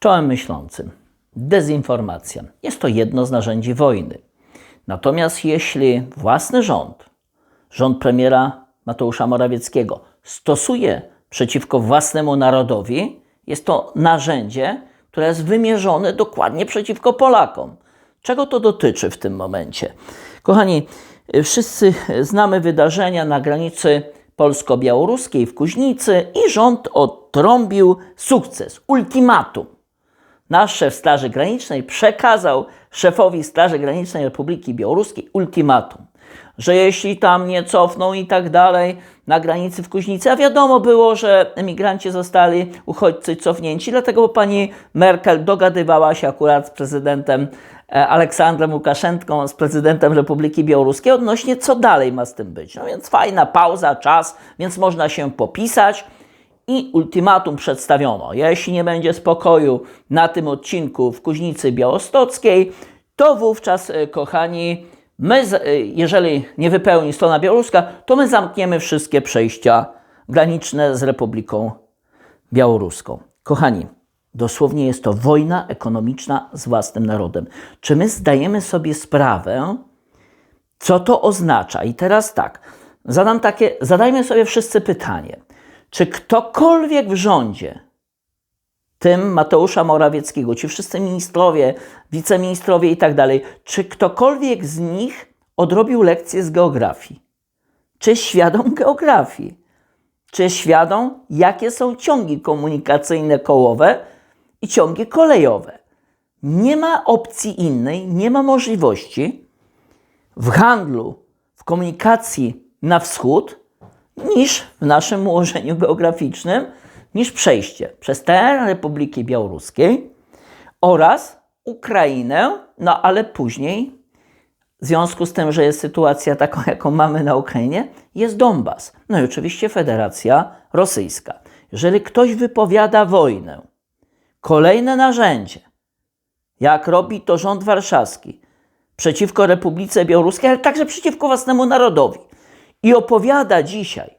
Czołem myślącym. Dezinformacja jest to jedno z narzędzi wojny. Natomiast jeśli własny rząd, rząd premiera Mateusza Morawieckiego stosuje przeciwko własnemu narodowi, jest to narzędzie, które jest wymierzone dokładnie przeciwko Polakom. Czego to dotyczy w tym momencie? Kochani, wszyscy znamy wydarzenia na granicy polsko-białoruskiej w Kuźnicy i rząd odtrąbił sukces, ultimatum. Nasz szef Straży Granicznej przekazał szefowi Straży Granicznej Republiki Białoruskiej ultimatum, że jeśli tam nie cofną i tak dalej na granicy w Kuźnicy, a wiadomo było, że emigranci zostali uchodźcy cofnięci, dlatego pani Merkel dogadywała się akurat z prezydentem e, Aleksandrem Łukaszenką, z prezydentem Republiki Białoruskiej odnośnie co dalej ma z tym być. No więc fajna pauza, czas, więc można się popisać i ultimatum przedstawiono. Jeśli nie będzie spokoju na tym odcinku w Kuźnicy Białostockiej, to wówczas, e, kochani, my, e, jeżeli nie wypełni strona białoruska, to my zamkniemy wszystkie przejścia graniczne z Republiką Białoruską. Kochani, dosłownie jest to wojna ekonomiczna z własnym narodem. Czy my zdajemy sobie sprawę, co to oznacza? I teraz tak, zadam takie, zadajmy sobie wszyscy pytanie. Czy ktokolwiek w rządzie, tym Mateusza Morawieckiego, ci wszyscy ministrowie, wiceministrowie i tak dalej, czy ktokolwiek z nich odrobił lekcję z geografii? Czy świadom geografii? Czy świadom, jakie są ciągi komunikacyjne kołowe i ciągi kolejowe? Nie ma opcji innej, nie ma możliwości w handlu, w komunikacji na wschód, niż w naszym ułożeniu geograficznym, niż przejście przez teren Republiki Białoruskiej oraz Ukrainę, no ale później, w związku z tym, że jest sytuacja taką, jaką mamy na Ukrainie, jest Donbas. No i oczywiście Federacja Rosyjska. Jeżeli ktoś wypowiada wojnę, kolejne narzędzie, jak robi to rząd warszawski, przeciwko Republice Białoruskiej, ale także przeciwko własnemu narodowi. I opowiada dzisiaj,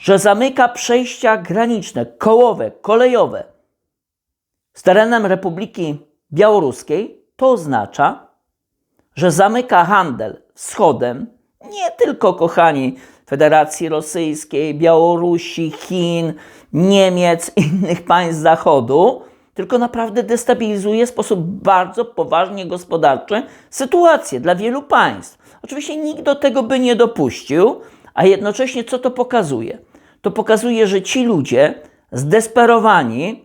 że zamyka przejścia graniczne, kołowe, kolejowe z terenem Republiki Białoruskiej, to oznacza, że zamyka handel wschodem, nie tylko, kochani, Federacji Rosyjskiej, Białorusi, Chin, Niemiec, innych państw Zachodu, tylko naprawdę destabilizuje w sposób bardzo poważnie gospodarczy sytuację dla wielu państw. Oczywiście nikt do tego by nie dopuścił, a jednocześnie co to pokazuje? To pokazuje, że ci ludzie zdesperowani,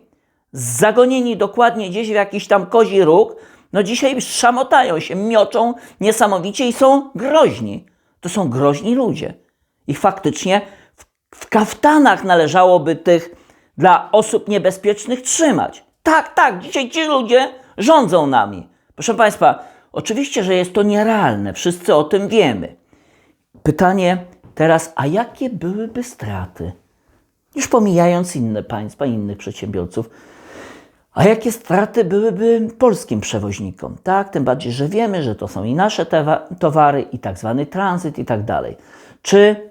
zagonieni dokładnie gdzieś w jakiś tam kozi róg, no dzisiaj szamotają się, mioczą niesamowicie i są groźni. To są groźni ludzie. Ich faktycznie w, w kaftanach należałoby tych dla osób niebezpiecznych trzymać. Tak, tak, dzisiaj ci ludzie rządzą nami. Proszę Państwa, oczywiście, że jest to nierealne, wszyscy o tym wiemy. Pytanie teraz, a jakie byłyby straty? Już pomijając inne państwa, innych przedsiębiorców, a jakie straty byłyby polskim przewoźnikom? Tak, tym bardziej, że wiemy, że to są i nasze towary, i tak zwany tranzyt, i tak dalej. Czy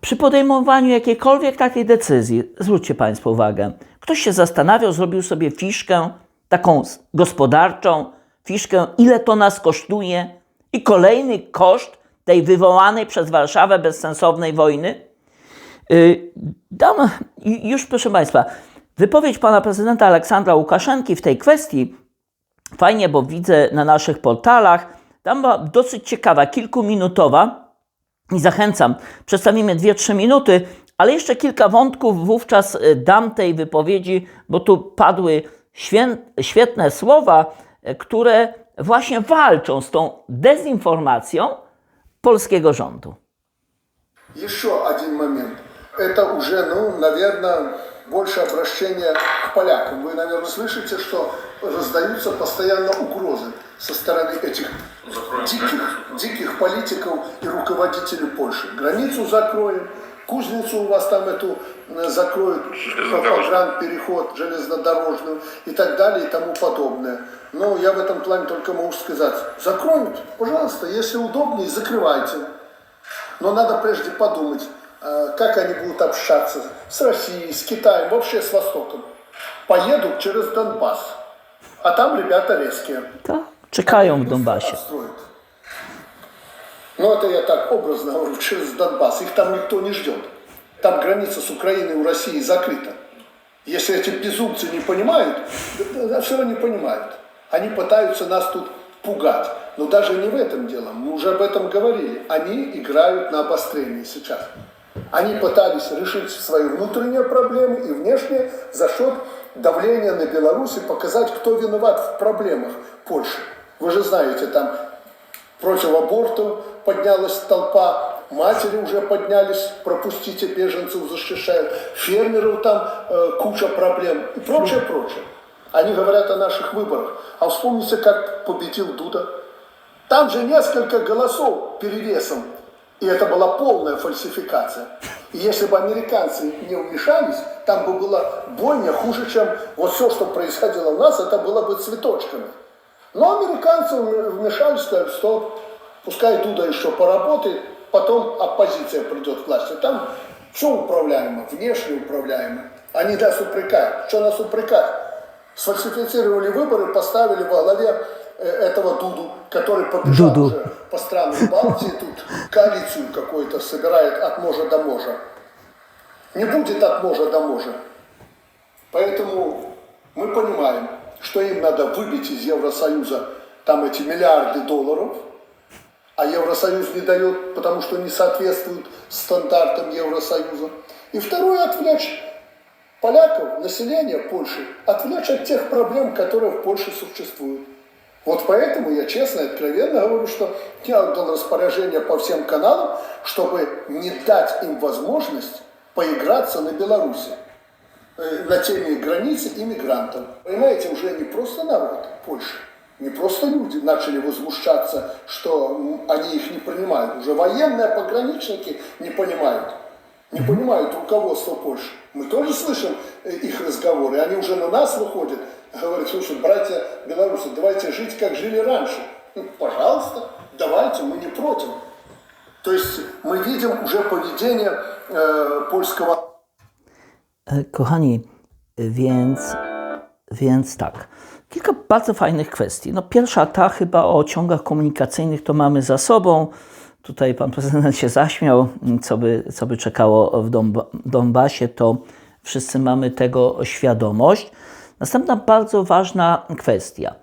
przy podejmowaniu jakiejkolwiek takiej decyzji, zwróćcie Państwo uwagę, ktoś się zastanawiał, zrobił sobie fiszkę taką gospodarczą, fiszkę, ile to nas kosztuje, i kolejny koszt tej wywołanej przez Warszawę bezsensownej wojny. Y, Dam już, proszę Państwa, wypowiedź pana prezydenta Aleksandra Łukaszenki w tej kwestii fajnie, bo widzę na naszych portalach, tam była dosyć ciekawa, kilkuminutowa i zachęcam, przedstawimy 2-3 minuty, ale jeszcze kilka wątków wówczas y, dam tej wypowiedzi, bo tu padły świetne słowa, y, które właśnie walczą z tą dezinformacją polskiego rządu. Еще один момент. Это уже, ну, наверное, больше обращение к полякам. Вы, наверное, слышите, что раздаются постоянно угрозы со стороны этих диких, диких политиков и руководителей Польши. Границу закроем, Кузницу у вас там эту э, закроют, переход железнодорожную и так далее и тому подобное. Но я в этом плане только могу сказать, закроют, пожалуйста, если удобнее, закрывайте. Но надо прежде подумать, э, как они будут общаться с Россией, с Китаем, вообще с Востоком. поедут через Донбасс. А там ребята резкие. To czekają w Donbasie. Отстроят. Ну, это я так образно говорю, через Донбасс. Их там никто не ждет. Там граница с Украиной у России закрыта. Если эти безумцы не понимают, все равно не понимают. Они пытаются нас тут пугать. Но даже не в этом дело. Мы уже об этом говорили. Они играют на обострение сейчас. Они пытались решить свои внутренние проблемы и внешние за счет давления на Беларусь и показать, кто виноват в проблемах Польши. Вы же знаете, там против абортов поднялась толпа, матери уже поднялись, пропустите беженцев, защищают, фермеров там э, куча проблем и прочее, прочее. Они говорят о наших выборах. А вспомните, как победил Дуда. Там же несколько голосов перевесом, и это была полная фальсификация. И если бы американцы не вмешались, там бы была бойня хуже, чем вот все, что происходило у нас, это было бы цветочками. Но американцы вмешались, сказали, что пускай Дуда еще поработает, потом оппозиция придет к власти. Там все управляемо, внешне управляемо. Они нас упрекают. Что нас упрекают? Сфальсифицировали выборы, поставили во главе э, этого Дуду, который побежал Дуду. уже по странам Балтии, тут коалицию какую-то собирает от можа до можа. Не будет от можа до можа. Поэтому мы понимаем, что им надо выбить из Евросоюза там эти миллиарды долларов, а Евросоюз не дает, потому что не соответствует стандартам Евросоюза. И второе, отвлечь поляков, население Польши, отвлечь от тех проблем, которые в Польше существуют. Вот поэтому я честно и откровенно говорю, что я отдал распоряжение по всем каналам, чтобы не дать им возможность поиграться на Беларуси, э, на теме границы иммигрантов. Понимаете, уже не просто народ Польши, не просто люди начали возмущаться, что они их не принимают. Уже военные пограничники не понимают. Не понимают руководство Польши. Мы тоже слышим э, их разговоры. Они уже на нас выходят. Говорят, слушай, братья белорусы, давайте жить, как жили раньше. Ну, пожалуйста, давайте, мы не против. То есть мы видим уже поведение э, польского E, Kochani, więc, więc tak. Kilka bardzo fajnych kwestii. No pierwsza ta chyba o ciągach komunikacyjnych to mamy za sobą. Tutaj pan prezydent się zaśmiał, co by, co by czekało w Donbasie, to wszyscy mamy tego świadomość. Następna bardzo ważna kwestia.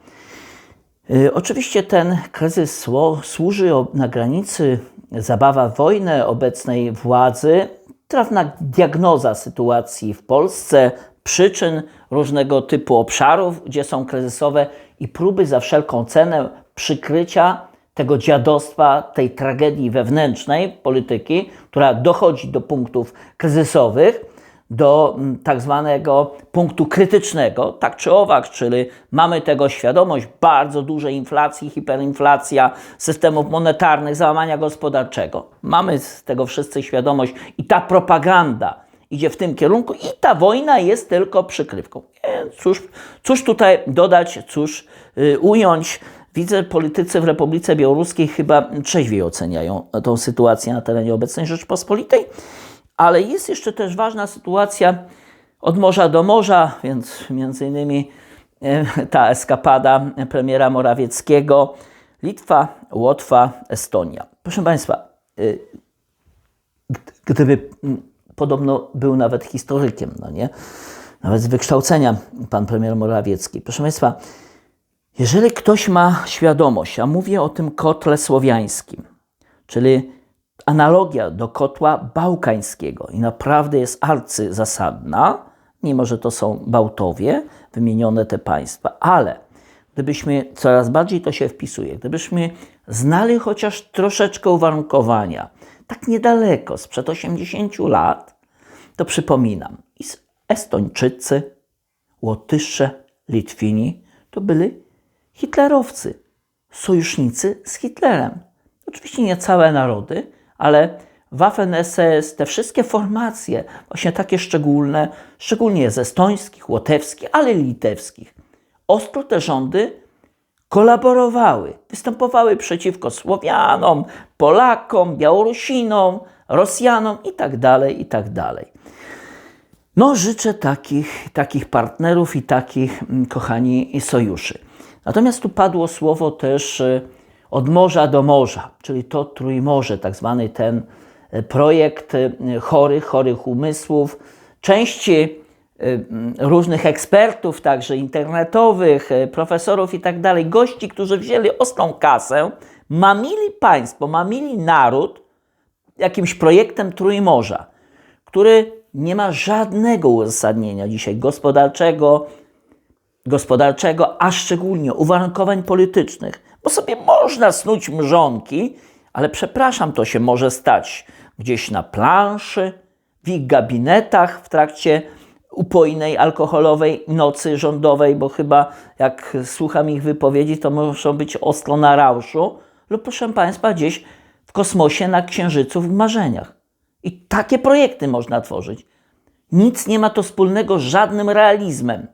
Y, Oczywiście ten kryzys służy na granicy, zabawa w wojnę obecnej władzy, trafna diagnoza sytuacji w Polsce, przyczyn różnego typu obszarów, gdzie są kryzysowe i próby za wszelką cenę przykrycia tego dziadostwa, tej tragedii wewnętrznej polityki, która dochodzi do punktów kryzysowych do mm, tak zwanego punktu krytycznego, tak czy owak, czyli mamy tego świadomość, bardzo dużej inflacji, hiperinflacja, systemów monetarnych, załamania gospodarczego. Mamy z tego wszyscy świadomość i ta propaganda idzie w tym kierunku i ta wojna jest tylko przykrywką. Cóż, cóż tutaj dodać, cóż y, ująć. Widzę, politycy w Republice Białoruskiej chyba trzeźwiej oceniają tą sytuację na terenie obecnej Rzeczpospolitej. Ale jest jeszcze też ważna sytuacja od morza do morza, więc między innymi e, ta eskapada premiera Morawieckiego, Litwa, Łotwa, Estonia. Proszę Państwa, gd- gdyby podobno był nawet historykiem, no nie? Nawet z wykształcenia pan premier Morawiecki. Proszę Państwa, jeżeli ktoś ma świadomość, a mówię o tym kotle słowiańskim, czyli analogia do kotła bałkańskiego i naprawdę jest arcyzasadna, mimo że to są Bałtowie, wymienione te państwa, ale gdybyśmy, coraz bardziej to się wpisuje, gdybyśmy znali chociaż troszeczkę uwarunkowania, tak niedaleko, sprzed 80 lat, to przypominam, Estończycy, Łotysze, Litwini to byli hitlerowcy, sojusznicy z Hitlerem. Oczywiście nie całe narody, ale Waffen-SS, te wszystkie formacje, właśnie takie szczególne, szczególnie z estońskich, łotewskich, ale litewskich, ostro te rządy kolaborowały, występowały przeciwko Słowianom, Polakom, Białorusinom, Rosjanom itd., itd. No, życzę takich, takich partnerów i takich, mm, kochani, sojuszy. Natomiast tu padło słowo też y, od morza do morza, czyli to Trójmorze, tak zwany ten y, projekt y, chorych, chorych umysłów, części różnych ekspertów, także internetowych, y, profesorów i tak dalej, gości, którzy wzięli ostrą kasę, mamili państwo, mamili naród jakimś projektem Trójmorza, który nie ma żadnego uzasadnienia dzisiaj gospodarczego, gospodarczego, a szczególnie uwarunkowań politycznych, bo sobie można snuć mrzonki, ale przepraszam, to się może stać gdzieś na planszy, w ich gabinetach w trakcie upojnej, alkoholowej nocy rządowej, bo chyba jak słucham ich wypowiedzi, to muszą być ostro na rauszu, lub proszę Państwa, gdzieś w kosmosie na Księżycu w marzeniach. I takie projekty można tworzyć. Nic nie ma to wspólnego z żadnym realizmem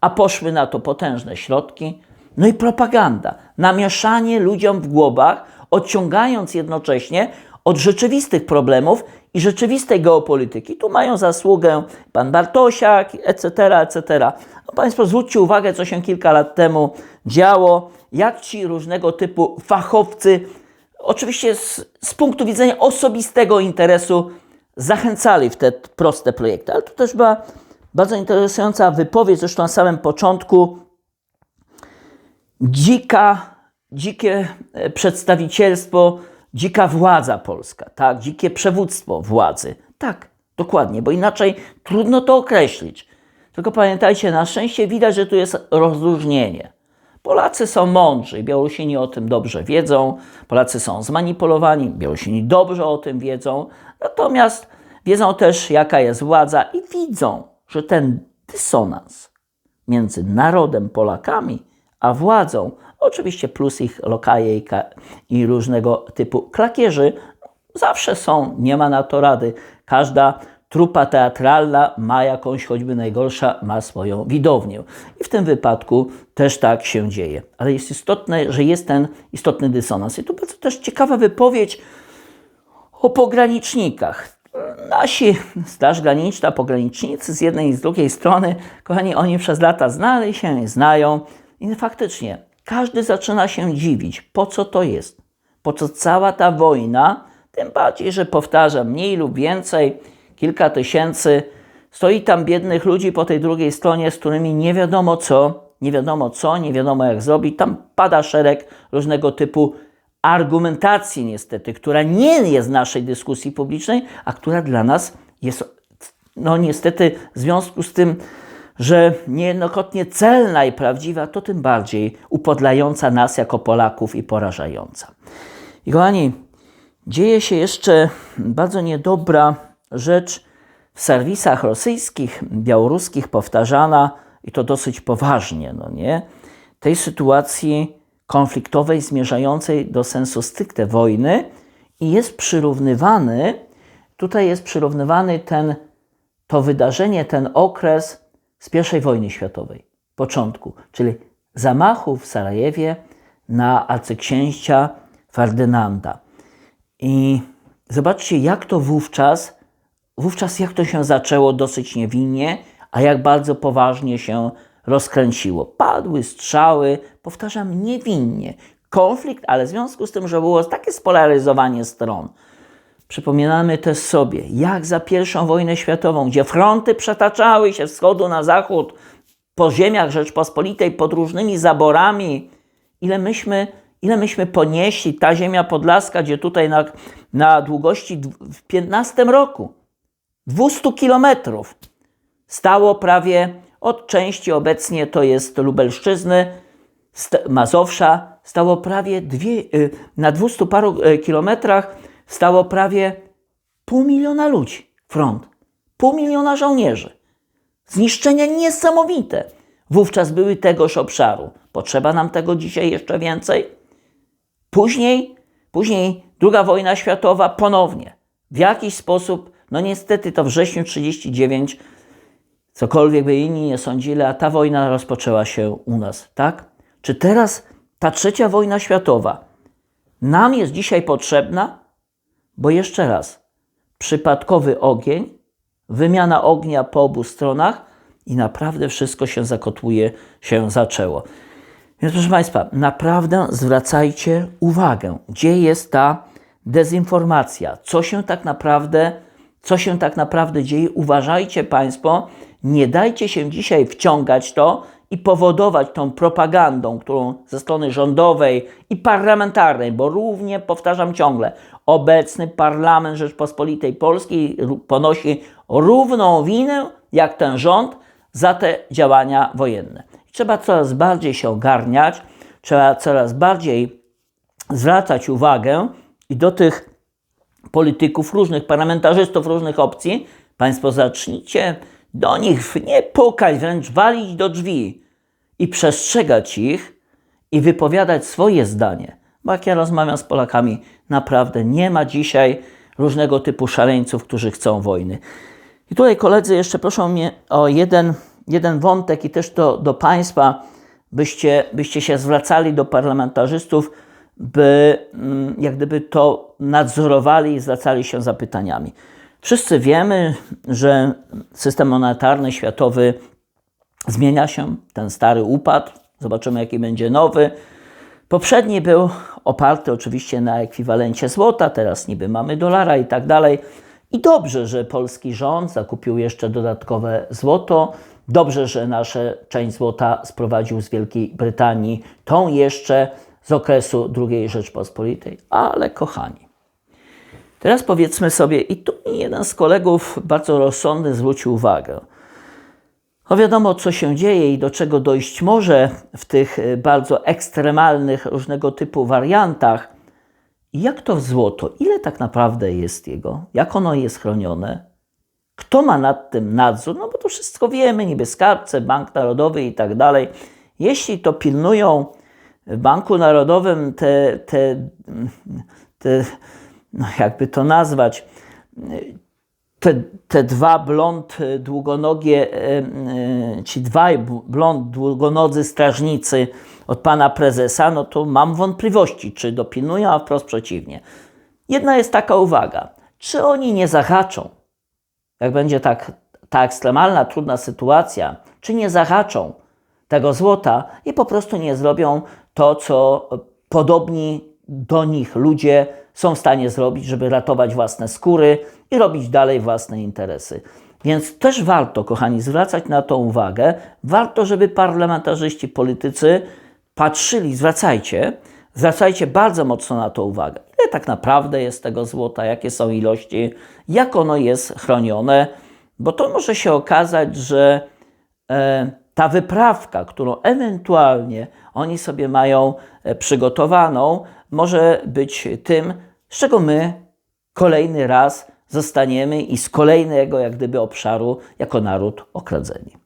a poszły na to potężne środki. No i propaganda, namieszanie ludziom w głowach, odciągając jednocześnie od rzeczywistych problemów i rzeczywistej geopolityki. Tu mają zasługę pan Bartosiak, etc., etc. No Państwo zwróćcie uwagę, co się kilka lat temu działo, jak ci różnego typu fachowcy, oczywiście z, z punktu widzenia osobistego interesu, zachęcali w te proste projekty. Ale to też była bardzo interesująca wypowiedź, zresztą na samym początku. Dzika, dzikie e, przedstawicielstwo, dzika władza polska, tak? Dzikie przewództwo władzy. Tak, dokładnie, bo inaczej trudno to określić. Tylko pamiętajcie, na szczęście widać, że tu jest rozróżnienie. Polacy są mądrzy, Białorusini o tym dobrze wiedzą, Polacy są zmanipulowani, Białorusini dobrze o tym wiedzą, natomiast wiedzą też, jaka jest władza i widzą, że ten dysonans między narodem, Polakami, a władzą, oczywiście plus ich lokaje i, i różnego typu klakierzy, zawsze są, nie ma na to rady. Każda trupa teatralna ma jakąś, choćby najgorsza, ma swoją widownię. I w tym wypadku też tak się dzieje. Ale jest istotne, że jest ten istotny dysonans. I tu bardzo też ciekawa wypowiedź o pogranicznikach. Nasi Straż Graniczna, pogranicznicy z jednej i z drugiej strony, kochani, oni przez lata znali się znają. I faktycznie każdy zaczyna się dziwić, po co to jest, po co cała ta wojna, tym bardziej, że powtarzam, mniej lub więcej, kilka tysięcy, stoi tam biednych ludzi po tej drugiej stronie, z którymi nie wiadomo co, nie wiadomo co, nie wiadomo jak zrobić. Tam pada szereg różnego typu argumentacji niestety, która nie jest naszej dyskusji publicznej, a która dla nas jest, no niestety w związku z tym, że niejednokrotnie celna i prawdziwa, to tym bardziej upodlająca nas jako Polaków i porażająca. I kochani, dzieje się jeszcze bardzo niedobra rzecz w serwisach rosyjskich, białoruskich, powtarzana i to dosyć poważnie, no nie? Tej sytuacji konfliktowej zmierzającej do sensu stricte wojny i jest przyrównywany, tutaj jest przyrównywany ten, to wydarzenie, ten okres z I wojny światowej, początku, czyli zamachu w Sarajewie na arcyksięcia Ferdynanda. I zobaczcie, jak to wówczas, wówczas jak to się zaczęło dosyć niewinnie, a jak bardzo poważnie się rozkręciło. Padły strzały, powtarzam, niewinnie. Konflikt, ale w związku z tym, że było takie spolaryzowanie stron, przypominamy też sobie, jak za I wojnę światową, gdzie fronty przetaczały się z wschodu na zachód, po ziemiach Rzeczpospolitej, pod różnymi zaborami, ile myśmy, ile myśmy ponieśli, ta ziemia podlaska, gdzie tutaj na, na długości w 15 roku, 200 kilometrów, stało prawie od części obecnie to jest Lubelszczyzny, Mazowsza, stało prawie dwie, y, na 200 paru y, kilometrach stało prawie pół miliona ludzi, front, pół miliona żołnierzy. Zniszczenia niesamowite wówczas były tegoż obszaru. Potrzeba nam tego dzisiaj jeszcze więcej? Później, później druga wojna światowa ponownie. W jakiś sposób, no niestety to wrześniu 39 cokolwiek by inni nie sądzili, a ta wojna rozpoczęła się u nas, tak? Czy teraz ta trzecia wojna światowa nam jest dzisiaj potrzebna? Bo jeszcze raz, przypadkowy ogień wymiana ognia po obu stronach i naprawdę wszystko się zakotłuje, się zaczęło. Więc proszę Państwa, naprawdę zwracajcie uwagę, gdzie jest ta dezinformacja, co się tak naprawdę, co się tak naprawdę dzieje. Uważajcie Państwo, nie dajcie się dzisiaj wciągać to i powodować tą propagandą, którą ze strony rządowej i parlamentarnej, bo równie powtarzam ciągle, obecny parlament Rzeczpospolitej Polskiej ponosi równą winę jak ten rząd za te działania wojenne. Trzeba coraz bardziej się ogarniać, trzeba coraz bardziej zwracać uwagę i do tych polityków, różnych parlamentarzystów, różnych opcji, Państwo zacznijcie do nich nie pukać, wręcz walić do drzwi i przestrzegać ich i wypowiadać swoje zdanie. Bo jak ja rozmawiam z Polakami, naprawdę nie ma dzisiaj różnego typu szaleńców, którzy chcą wojny. I tutaj koledzy jeszcze proszą mnie o jeden, jeden wątek i też do, do Państwa, byście, byście się zwracali do parlamentarzystów, by mm, jak gdyby to nadzorowali i zwracali się zapytaniami. Wszyscy wiemy, że system monetarny światowy zmienia się, ten stary upadł, zobaczymy jaki będzie nowy. Poprzedni był oparty oczywiście na ekwiwalencie złota, teraz niby mamy dolara i tak dalej. I dobrze, że polski rząd zakupił jeszcze dodatkowe złoto. Dobrze, że nasze część złota sprowadził z Wielkiej Brytanii, tą jeszcze z okresu II Rzeczpospolitej. Ale kochani, teraz powiedzmy sobie, i tu jeden z kolegów bardzo rozsądny zwrócił uwagę. No wiadomo, co się dzieje i do czego dojść może w tych y, bardzo ekstremalnych różnego typu wariantach. Jak to złoto? Ile tak naprawdę jest jego? Jak ono jest chronione? Kto ma nad tym nadzór? No bo to wszystko wiemy, niby skarbce, Bank Narodowy i tak dalej. Jeśli to pilnują w Banku Narodowym te, te, te no jakby to nazwać, te, te dwa blond y, długonogie, y, y, ci dwaj blond długonodzy strażnicy od pana prezesa, no to mam wątpliwości, czy dopilnują, a wprost przeciwnie. Jedna jest taka uwaga, czy oni nie zahaczą, jak będzie tak, ta ekstremalna, trudna sytuacja, czy nie zahaczą tego złota i po prostu nie zrobią to, co podobni do nich ludzie są w stanie zrobić, żeby ratować własne skóry i robić dalej własne interesy. Więc też warto, kochani, zwracać na to uwagę. Warto, żeby parlamentarzyści, politycy patrzyli, zwracajcie, zwracajcie bardzo mocno na to uwagę. Ile tak naprawdę jest tego złota, jakie są ilości, jak ono jest chronione, bo to może się okazać, że e, ta wyprawka, którą ewentualnie oni sobie mają e, przygotowaną, może być tym, z czego my kolejny raz zostaniemy i z kolejnego jak gdyby obszaru jako naród okradzeni.